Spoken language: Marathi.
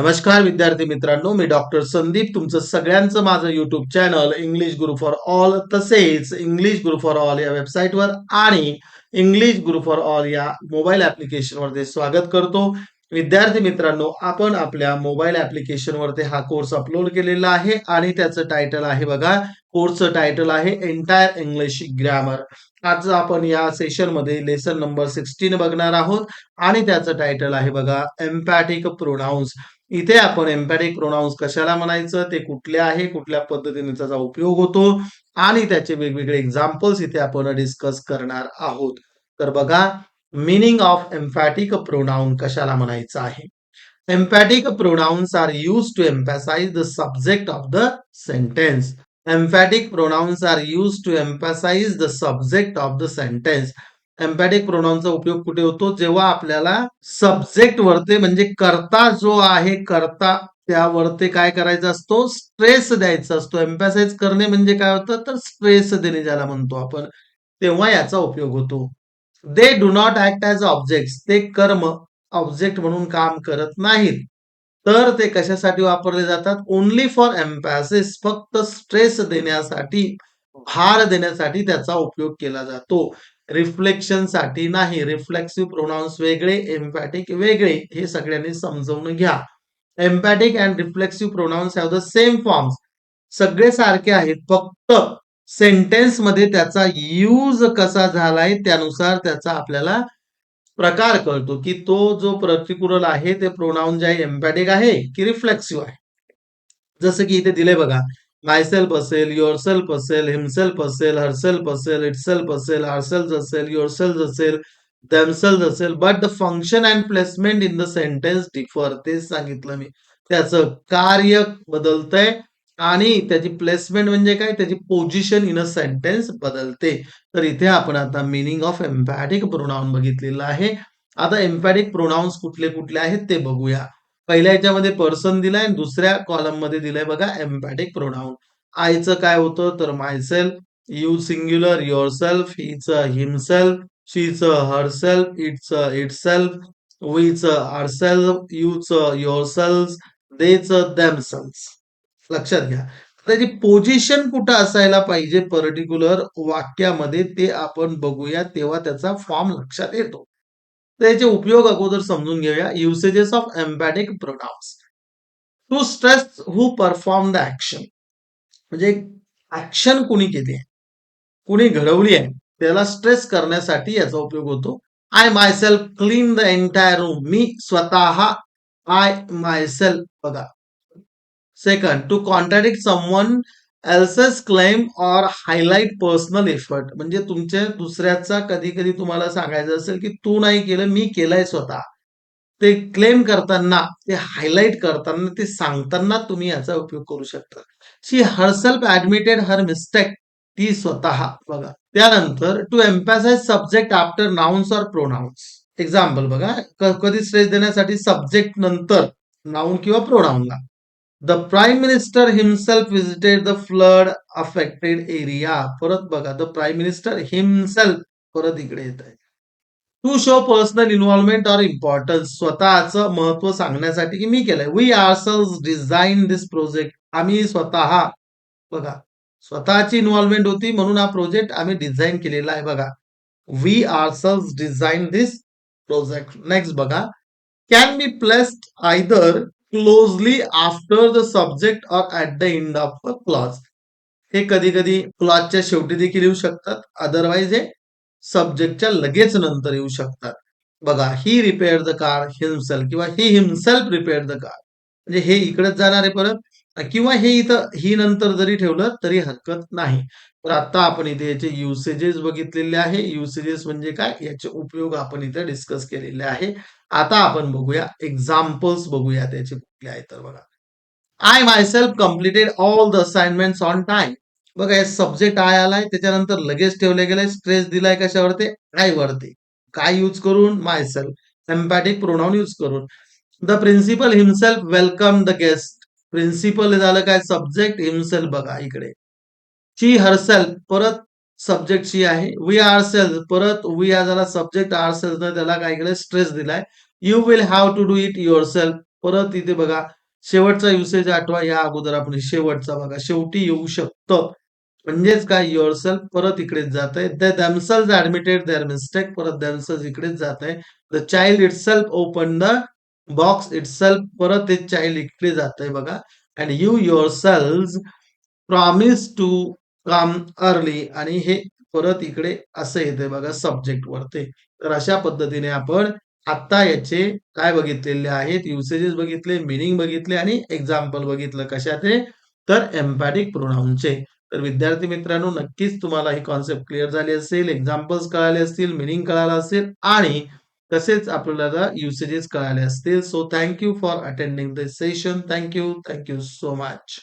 नमस्कार विद्यार्थी मित्रांनो. मी डॉक्टर संदीप तुमचं सगळ्यांचं माझं YouTube channel English guru for all तसेच इंग्लिश गुरु फॉर ऑल या वेबसाईटवर आणि इंग्लिश गुरु फॉर ऑल या मोबाईल ऍप्लिकेशनवरती स्वागत करतो. विद्यार्थी मित्रांनो आपण आपल्या मोबाईल ऍप्लिकेशनवरती हा कोर्स अपलोड केलेला आहे आणि त्याचं टायटल आहे बघा. कोर्सचं टायटल आहे एंटायर इंग्लिश ग्रॅमर आज आपण या सेशनमध्ये लेसन नंबर सिक्स्टीन बघणार आहोत आणि त्याचं टायटल आहे बघा एम्पॅटिक प्रोनाऊन्स इथे आपण एम्पॅरिक प्रोनाऊन्स कशाला म्हणायचं? ते कुठले आहे? कुठल्या पद्धतीने त्याचा उपयोग होतो? आणि त्याचे वेगवेगळे एक्झाम्पल्स इथे आपण डिस्कस करणार आहोत. तर बघा मिनिंग ऑफ एम्फॅटिक प्रोनाऊन कशाला म्हणायचं आहे? Emphatic pronouns are use to emphasise the subject of the sentence emphatic pronouns are use to emphasise the subject of the sentence emphatic प्रोनाऊनचा उपयोग कुठे होतो? जेव्हा आपल्याला सब्जेक्ट वरती म्हणजे कर्ता जो आहे करता त्यावरती काय करायचा असतो? स्ट्रेस द्यायचा असतो. एम्पॅसाइज करणे म्हणजे काय होतं? तर स्ट्रेस देणे ज्याला म्हणतो आपण. तेव्हा याचा उपयोग होतो. They do not act as object ते कर्म ऑब्जेक्ट म्हणून काम करत नाहीत. तर ते कशासाठी वापरले जातात? ओनली फॉर एम्पॅसिस फक्त स्ट्रेस देण्यासाठी. भार देण्यासाठी त्याचा उपयोग केला जातो. रिफ्लेक्शनसाठी नाही रिफ्लेक्सिव्ह प्रोनाऊन्स वेगळे एम्पॅटिक वेगळे हे सगळ्यांनी समजवून घ्या. Emphatic and reflexive pronouns have the same forms सगळे सारखे आहेत फक्त सेंटेन्समध्ये त्याचा यूज कसा झालाय त्यानुसार त्याचा आपल्याला प्रकार कळतो. की तो जो पर्टिक्युलर आहे ते प्रोनाऊन जे आहे एम्पॅटिक आहे की रिफ्लेक्सिव्ह आहे. जसं की इथे दिले बघा मायसेल्फ असेल युअर सेल्फ असेल हिमसेल्फ असेल हरसेल्फ असेल इटसेल्फ असेल आरसेल्फ असेल युअर सेल्फ असेल दॅमसेल्फ असेल but the function and placement in the sentence differ तेच सांगितलं मी. त्याचं कार्य बदलतंय आणि त्याची प्लेसमेंट म्हणजे काय? त्याची पोझिशन इन अ सेंटेन्स बदलते. तर इथे आपण आता मिनिंग ऑफ एम्पॅटिक प्रोनाऊन बघितलेलं आहे. आता एम्पॅटिक प्रोनाऊन्स कुठले कुठले आहेत ते बघूया. पहिल्या याच्यामध्ये पर्सन दिलाय आणि दुसऱ्या कॉलममध्ये दिलंय बघा एम्पॅटिक प्रोनाऊन आयचं काय होतं? तर myself you singular yourself हिच हिमसेल्फ शीच हरसेल्फ इट्स इट सेल्फ वीचं आरसेल्फ यूच युअर सेल्फ देच दॅम सेल्फ लक्षात घ्या. त्याची पोझिशन कुठं असायला पाहिजे पर्टिक्युलर वाक्यामध्ये ते आपण बघूया तेव्हा त्याचा फॉर्म लक्षात येतो. त्याचे उपयोग अगोदर समजून घेऊया. Usages of emphatic pronouns to stress who perform the action म्हणजे ऍक्शन कुणी केली आहे? कुणी घडवली आहे? त्याला स्ट्रेस करण्यासाठी याचा उपयोग होतो. I myself clean the entire room मी स्वतः आय माय सेल्फ बघा. Second to contradict someone else's claim or highlight personal effort म्हणजे तुमच्या दुसऱ्याचा कधी कधी तुम्हाला सांगायचं असेल की तू नाही केलं मी केलंय स्वतः. ते क्लेम करताना ते हायलाइट करताना ते सांगताना तुम्ही याचा उपयोग करू शकता. She herself admitted her mistake ती स्वतः बघा. त्यानंतर to emphasise subject after nouns or pronouns example बघा. कधी स्ट्रेस देण्यासाठी सब्जेक्ट नंतर नाउन किंवा प्रोनाउनला the prime minister himself visited the flood affected area परत बघा द प्राईम मिनिस्टर हिमसेल्फ परत इकडे येत आहे. To show personal involvement or importance स्वतःचं महत्त्व सांगण्यासाठी की मी केलंय. We ourselves design this project आम्ही स्वतः बघा स्वतःची इन्व्हॉल्वमेंट होती म्हणून हा प्रोजेक्ट आम्ही डिझाईन केलेला आहे. बघा we ourselves design this project next बघा can be placed either closely after the subject or at the end of a clause हे कधी कधी क्लॉजच्या शेवटी देखील येऊ शकतात. अदरवाईज हे सब्जेक्टच्या लगेच नंतर येऊ शकतात. बघा he repair the car himself किंवा he himself repair the car म्हणजे हे इकडेच जाणार आहे परत. किंवा हे इथं ही नंतर जरी ठेवलं तरी हरकत नाही. तर आता आपण इथे याचे युसेजेस बघितलेले आहे. युसेजेस म्हणजे काय? याचे उपयोग आपण इथे डिस्कस केलेले आहे. आता आपण बघूया. एक्झाम्पल्स बघूया त्याचे कुठले आहे तर बघा. I myself completed all the assignment on time बघा हे सब्जेक्ट आय आलाय. त्याच्यानंतर लगेच ठेवले गेलाय स्ट्रेस दिलाय कशावरती? आय वरती. काय यूज करून? Myself emphatic pronoun use करून. The principal himself welcome the guest principal झालं काय? सब्जेक्ट हिमसेल्फ बघा इकडे. ची हरसेल्फ परत सब्जेक्ट ची आहे. वी आर सेल्फ परत वी आर झाला सब्जेक्ट आर सेल्फ त्याला काय इकडे स्ट्रेस दिलाय. You will have to do it yourself परत इथे बघा शेवटचा युसेज आठवा. या अगोदर आपण शेवटचा बघा. शेवटी येऊ शकतं. म्हणजेच काय? युअरसेल्फ परत इकडेच जात आहे the damsels admitted their mistake परत दॅमसेल्स इकडेच जात आहे the child itself open the box itself परत ते चाइल्ड इकडे जात आहे बघा. And you yourselves promise to come early आणि हे परत इकडे असं येते बघा सब्जेक्ट वरते तर अशा पद्धतीने आपण आता याचे काय बघितलेले आहेत युसेजेस बघितले मिनिंग बघितले आणि एक्झाम्पल बघितलं कशाचे? तर एम्पॅटिक प्रोनाऊनचे तर विद्यार्थी मित्रांनो नक्कीच तुम्हाला ही कॉन्सेप्ट क्लिअर झाली असेल एक्झाम्पल्स कळाले असतील मिनिंग कळालं असेल आणि तसेच आपल्याला युसेजेस कळाले असतील so thank you for attending this session thank you thank you so much